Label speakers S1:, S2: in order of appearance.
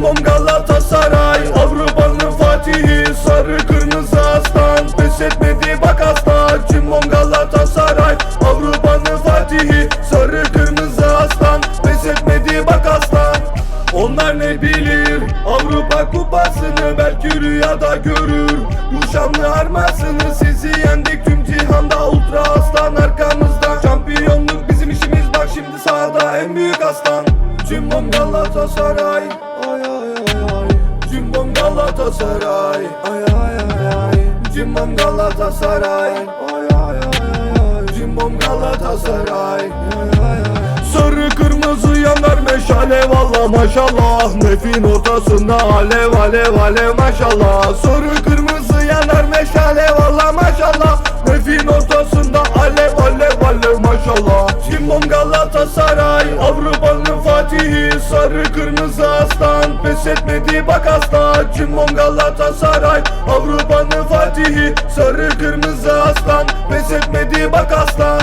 S1: Galatasaray Avrupa'nın Fatihi Sarı kırmızı aslan. Pes etmedi bak asla Cimbom Galatasaray Avrupa'nın Fatihi Sarı kırmızı aslan. Pes etmedi bak aslan. Onlar ne bilir? Avrupa kupasını belki rüyada görür. Bu şanlı armasını sizi yendik. Tüm cihanda Ultra aslan arkamızda. Şampiyonluk bizim işimiz. Bak şimdi sahada en büyük aslan. Cimbom Galatasaray Ay ay. ay ay Cimbom Galatasaray. Ay ay ay ay. Cimbom Galatasaray. Ay ay ay ay. Cimbom Galatasaray. Ay ay ay Sarı kırmızı yanar meşale valla maşallah. Nefin ortasında alev alev alev maşallah. Sarı kırmızı yanar meşale valla maşallah. Nefin ortasında alev alev alev maşallah. Cimbom Galatasaray Avrupa'nın Fatihi Sarı kırmızı aslan. Pes etmedi bak asla. Cimbom Galatasaray Avrupa'nın Fatihi. Sarı kırmızı aslan. Pes etmedi bak aslan